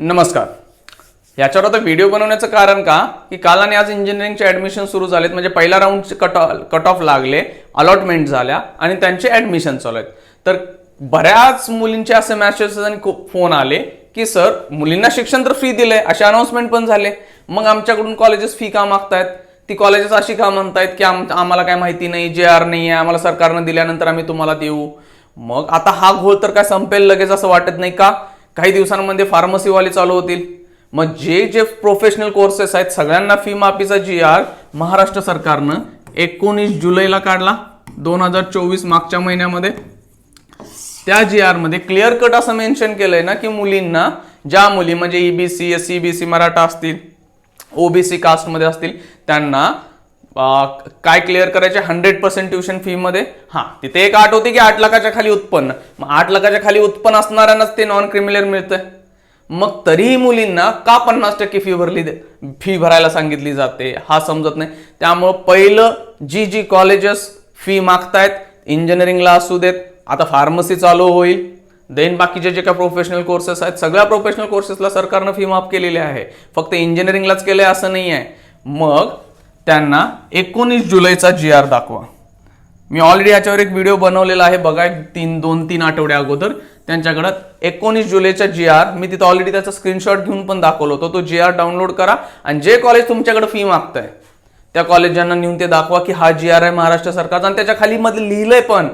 नमस्कार. याच्यावर आता व्हिडिओ बनवण्याचं कारण का? की काल आणि आज इंजिनिअरिंगचे ऍडमिशन सुरू झालेत. म्हणजे पहिला राऊंडचे कट कट ऑफ लागले अलॉटमेंट झाल्या आणि त्यांचे ऍडमिशन चालू आहेत. तर बऱ्याच मुलींचे असे मॅसेजेस आणि फोन आले की सर मुलींना शिक्षण तर फ्री दिलंय असे अनाऊन्समेंट पण झाले. मग आमच्याकडून कॉलेजेस फी का मागतायत? ती कॉलेजेस अशी का म्हणतायत की आम आम्हाला काय माहिती नाही जे आर नाही आहे आम्हाला सरकारनं दिल्यानंतर आम्ही तुम्हाला देऊ. मग आता हा घोळ तर काय संपेल लगेच असं वाटत नाही का? काही दिवसांमध्ये फार्मसीवाले चालू होतील. मग जे जे प्रोफेशनल कोर्सेस आहेत सगळ्यांना फी माफीचा जी आर महाराष्ट्र सरकारनं एकोणीस जुलैला काढला दोन हजार चोवीस मागच्या महिन्यामध्ये. त्या जी आरमध्ये क्लिअर कट असं मेन्शन केलंय ना की मुलींना ज्या मुली म्हणजे EBC S C B C Maratha असतील ओबीसी कास्टमध्ये असतील त्यांना काय क्लिअर करायचे? हंड्रेड पर्सेंट ट्युशन फी मध्ये? हा तिथे एक आठ होती की आठ लाखाच्या खाली उत्पन्न. मग आठ लाखाच्या खाली उत्पन्न असणाऱ्यांनाच ते नॉन क्रिमिनल मिळतंय. मग तरीही मुलींना का पन्नास टक्के फी भरली फी भरायला सांगितली जाते? हा समजत नाही. त्यामुळं पहिलं जी जी कॉलेजेस फी मागतायत इंजिनिअरिंगला असू देत आता फार्मसी चालू होईल. देन बाकीचे जे काय प्रोफेशनल कोर्सेस आहेत सगळ्या प्रोफेशनल कोर्सेसला सरकारनं फी माफ केलेली आहे. फक्त इंजिनिअरिंगलाच केलंय असं नाही आहे मग त्यांना एकोणीस जुलैचा जी आर दाखवा. मी ऑलरेडी याच्यावर एक व्हिडिओ बनवलेला आहे बघा एक तीन दोन तीन आठवड्या अगोदर. त्यांच्याकडं एकोणीस जुलैचा जी आर मी तिथं ऑलरेडी त्याचा स्क्रीनशॉट घेऊन पण दाखवलं होतं. तो जी आर डाउनलोड करा आणि जे कॉलेज तुमच्याकडे फी मागतंय त्या कॉलेजांना नेऊन ते दाखवा की हा जी आर आहे महाराष्ट्र सरकारचा. आणि त्याच्याखाली मध्ये लिहिलंय पण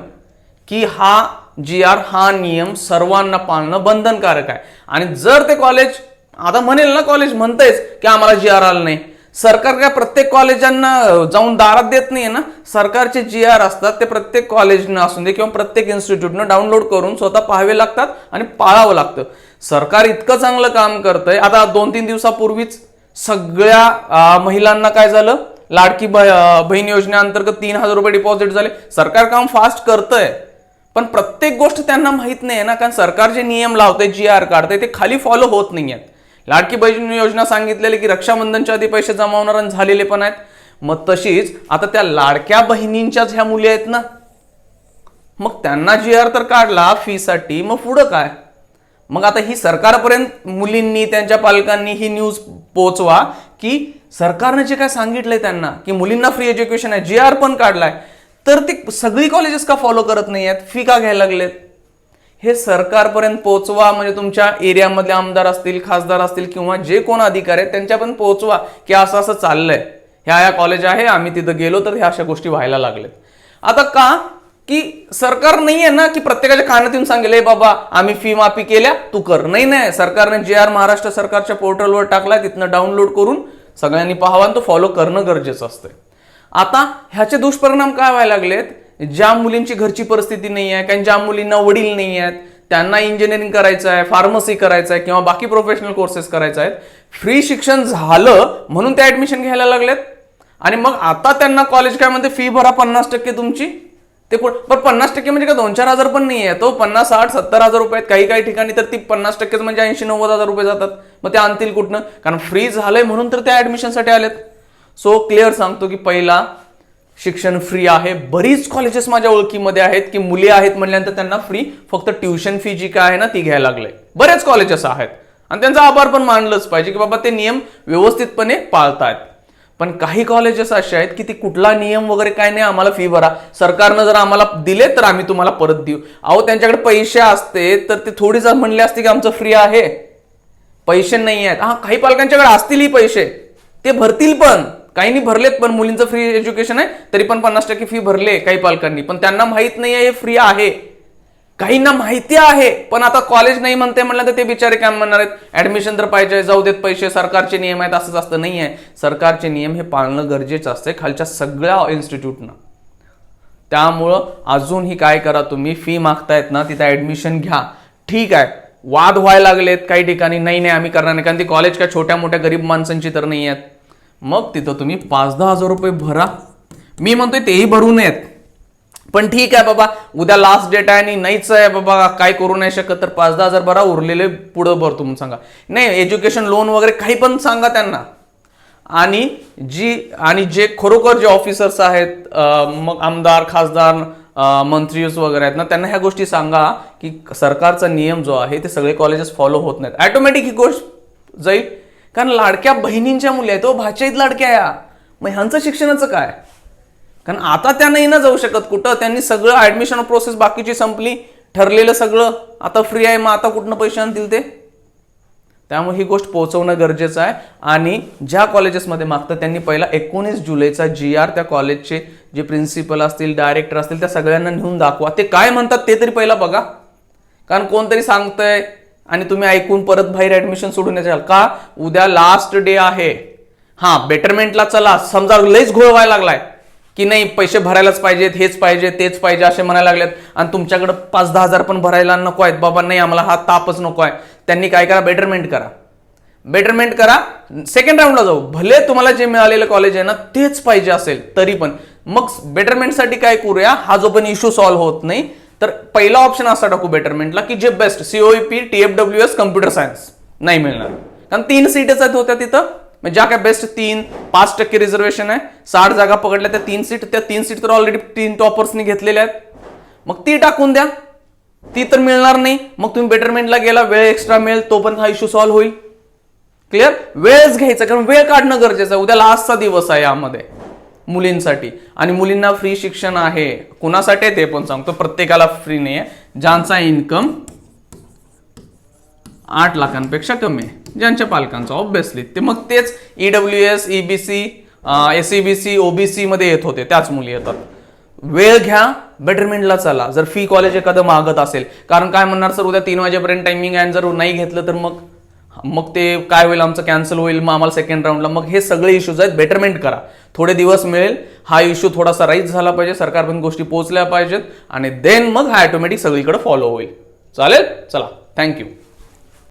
की हा जी आर हा नियम सर्वांना पाळणं बंधनकारक आहे. आणि जर ते कॉलेज आता म्हणेल ना कॉलेज म्हणतेच की आम्हाला जी आर आलं नाही. सरकार काय प्रत्येक कॉलेजांना जाऊन दारात देत नाही ना? सरकारचे जी आर असतात ते प्रत्येक कॉलेजनं असून दे किंवा प्रत्येक इन्स्टिट्यूटनं डाउनलोड करून स्वतः पाहावे लागतात आणि पाळावं लागतं. सरकार इतकं चांगलं काम करतंय. आता दोन तीन दिवसापूर्वीच सगळ्या महिलांना काय झालं? लाडकी बहीण योजनेअंतर्गत तीन हजार रुपये डिपॉझिट झाले. सरकार काम फास्ट करतंय. पण प्रत्येक गोष्ट त्यांना माहीत नाही ना कारण सरकार जे नियम लावते जी आर काढते ते खाली फॉलो होत नाही आहेत लाडकी बहीण योजना सांगितलेली की रक्षाबंधनच्या आधी पैसे जमावणार आणि झालेले पण आहेत. मग तशीच आता त्या लाडक्या बहिणींच्याच ह्या मुली आहेत ना. मग त्यांना जी आर तर काढला फीसाठी. मग पुढं काय? मग आता ही सरकारपर्यंत मुलींनी त्यांच्या पालकांनी ही न्यूज पोचवा की सरकारने जे काय सांगितलंय त्यांना की मुलींना फ्री एज्युकेशन आहे. जी आर पण काढलाय. तर ते सगळी कॉलेजेस का फॉलो करत नाही आहेत फी का घ्यायला लागलेत? हे सरकारपर्यंत पोहोचवा म्हणजे तुमच्या एरियामधले आमदार असतील खासदार असतील किंवा जे कोण अधिकारी आहेत त्यांच्यापर्यंत पोहोचवा की असं असं चाललंय. ह्या ह्या कॉलेज आहे आम्ही तिथं गेलो तर ह्या अशा गोष्टी व्हायला लागल्यात. आता का? की सरकार नाही आहे ना की प्रत्येकाच्या कानात येऊन सांगेल हे बाबा आम्ही फी माफी केल्या तू कर. नाही नाही. सरकारने जे आर महाराष्ट्र सरकारच्या पोर्टलवर टाकलाय तिथनं डाउनलोड करून सगळ्यांनी पाहावा आणि तो फॉलो करणं गरजेचं असतंय. आता ह्याचे दुष्परिणाम काय व्हायला लागलेत? ज्या मुलींची घरची परिस्थिती नाही आहे कारण ज्या मुलींना वडील नाही आहेत त्यांना इंजिनिअरिंग करायचं आहे फार्मसी करायचं आहे किंवा बाकी प्रोफेशनल कोर्सेस करायचे आहेत फ्री शिक्षण झालं म्हणून ते ऍडमिशन घ्यायला लागलेत. आणि मग आता त्यांना कॉलेज काय म्हणते फी भरा पन्नास टक्के तुमची. ते पण पण पन्नास टक्के म्हणजे का दोन चार हजार पण नाही आहे. तो पन्नास साठ सत्तर हजार रुपये आहेत काही काही ठिकाणी तर ती पन्नास टक्केच म्हणजे ऐंशी नव्वद हजार रुपये जातात. मग ते आणतील कुठनं? कारण फ्री झालंय म्हणून तर त्या ऍडमिशनसाठी आलेत. सो क्लिअर सांगतो की पहिला शिक्षण फ्री आहे. बरीच कॉलेजेस माझ्या ओळखीमध्ये आहेत की मुली आहेत म्हणल्यानंतर त्यांना फ्री फक्त ट्युशन फी जी काय आहे ना ती घ्यायला लागले बरेच कॉलेजेस आहेत. आणि त्यांचा आभार पण मानलंच पाहिजे की बाबा ते नियम व्यवस्थितपणे पाळतायत. पण काही कॉलेजेस असे आहेत की ते कुठला नियम वगैरे काय नाही आम्हाला फी भरा. सरकारनं जर आम्हाला दिले तर आम्ही तुम्हाला परत देऊ. अहो त्यांच्याकडे पैसे असते तर ते थोडी जर म्हणले असते की आमचं फ्री आहे. पैसे नाही आहेत. हा काही पालकांच्याकडे असतीलही पैसे. ते भरतील पण. काहींनी भरलेत पण मुलींचं फ्री एज्युकेशन आहे तरी पण पन्नास टक्के फी भरले काही पालकांनी. पण त्यांना माहीत नाही आहे हे फ्री आहे. काहींना माहिती आहे पण आता कॉलेज नाही म्हणते म्हणलं तर ते बिचारे काय म्हणणार आहेत? ऍडमिशन तर पाहिजे जाऊ देत पैसे सरकारचे नियम आहेत असंच असतं. नाही आहे. सरकारचे नियम हे पाळणं गरजेचं असते खालच्या सगळ्या इन्स्टिट्यूटनं त्यामुळं अजूनही काय करा तुम्ही? फी मागतायत ना तिथं ऍडमिशन घ्या. ठीक आहे. वाद व्हायला लागलेत काही ठिकाणी. नाही नाही आम्ही करणार नाही. कारण ती कॉलेज काय छोट्या मोठ्या गरीब माणसांची तर नाही आहेत. मग तिथं तुम्ही पाच दहा हजार रुपये भरा. मी म्हणतोय तेही भरू नयेत. पण ठीक आहे बाबा उद्या लास्ट डेट आहे आणि नाहीच आहे बाबा काय करू नाही शकत तर पाच दहा हजार भरा उरलेले पुढं भर तुम्ही सांगा. नाही एज्युकेशन लोन वगैरे काही पण सांगा त्यांना. आणि जी आणि जे खरोखर जे ऑफिसर्स आहेत मग आमदार खासदार मंत्रीज मंत्री वगैरे आहेत ना त्यांना ह्या गोष्टी सांगा की सरकारचा नियम जो आहे ते सगळे कॉलेजेस फॉलो होत नाहीत. ॲटोमॅटिक ही गोष्ट जाईल. कारण लाडक्या बहिणींच्या मुली आहेत हो, तो भाच्या लाडक्या या. मग ह्यांचं शिक्षणाचं काय? कारण आता त्या नाही ना जाऊ शकत कुठं? त्यांनी सगळं ऍडमिशन प्रोसेस बाकीची संपली ठरलेलं सगळं. आता फ्री आहे मग आता कुठनं पैसे आणतील ते? त्यामुळे ही गोष्ट पोहोचवणं गरजेचं आहे. आणि ज्या कॉलेजेसमध्ये मागतं त्यांनी पहिला एकोणीस जुलैचा जी आर त्या कॉलेजचे जे प्रिन्सिपल असतील डायरेक्टर असतील त्या सगळ्यांना नेऊन दाखवा. ते काय म्हणतात ते तरी पहिला बघा. कारण कोणतरी सांगतंय आणि तुम्ही ऐकून परत बाहेर ऍडमिशन सोडून याल का? उद्या लास्ट डे आहे. हा बेटरमेंटला चला. समजा लयच घोळ व्हायला लागलाय. की नाही पैसे भरायलाच पाहिजेत हेच पाहिजे तेच पाहिजे असे म्हणायला लागलेत. आणि तुमच्याकडे पाच दहा हजार पण भरायला नको आहेत. बाबा नाही आम्हाला हा तापच नको आहे. त्यांनी काय करा? बेटरमेंट करा. बेटरमेंट करा. सेकंड राऊंडला जाऊ. भले तुम्हाला जे मिळालेलं कॉलेज आहे ना तेच पाहिजे असेल तरी पण. मग बेटरमेंटसाठी काय करूया? हा जो पण इश्यू सॉल्व्ह होत नाही तर पहिला ऑप्शन असा टाकू बेटरमेंटला की जे best COP T F S computer science नाही मिळणार. कारण तीन सीटच आहेत होत्या तिथं. म्हणजे ज्या काय बेस्ट तीन पाच टक्के रिझर्वेशन आहे. साठ जागा पकडल्या त्या तीन सीट त्या तीन सीट तर ऑलरेडी तीन टॉपर्सनी घेतलेल्या आहेत. मग ती टाकून द्या. ती तर मिळणार नाही. मग तुम्ही बेटरमेंटला गेला वेळ एक्स्ट्रा मिळेल तोपर्यंत हा इश्यू सॉल्व्ह होईल. क्लिअर वेळच घ्यायचा कारण वेळ काढणं गरजेचं आहे. उद्या लास्टचा दिवस आहे यामध्ये. मुलींसाठी. आणि मुलींना फ्री शिक्षण आहे. कुणासाठी आहे ते पण सांगतो. प्रत्येकाला फ्री नाही आहे ज्यांचा इन्कम आठ लाखांपेक्षा कमी आहे. ज्यांच्या पालकांचा ऑब्विसली ते मग तेच E EW S EBC S EBC OBC मध्ये येत होते. त्याच मुली येतात. वेळ घ्या बेटरमेंटला चला. जर फी कॉलेज एखादं मागत असेल. कारण काय म्हणणार सर उद्या तीन वाजेपर्यंत टायमिंग आहे आणि जर नाही घेतलं तर मग? मग ते काय होईल आमचं कॅन्सल होईल मग आम्हाला सेकंड राऊंडला मग हे सगळे इश्यूज आहेत बेटरमेंट करा. थोडे दिवस मिळेल हा इश्यू थोडासा राईज झाला पाहिजे सरकारपर्यंत गोष्टी पोहोचल्या पाहिजेत आणि देन मग हा ऑटोमॅटिक सगळीकडे फॉलो होईल. चालेल? चला. थँक्यू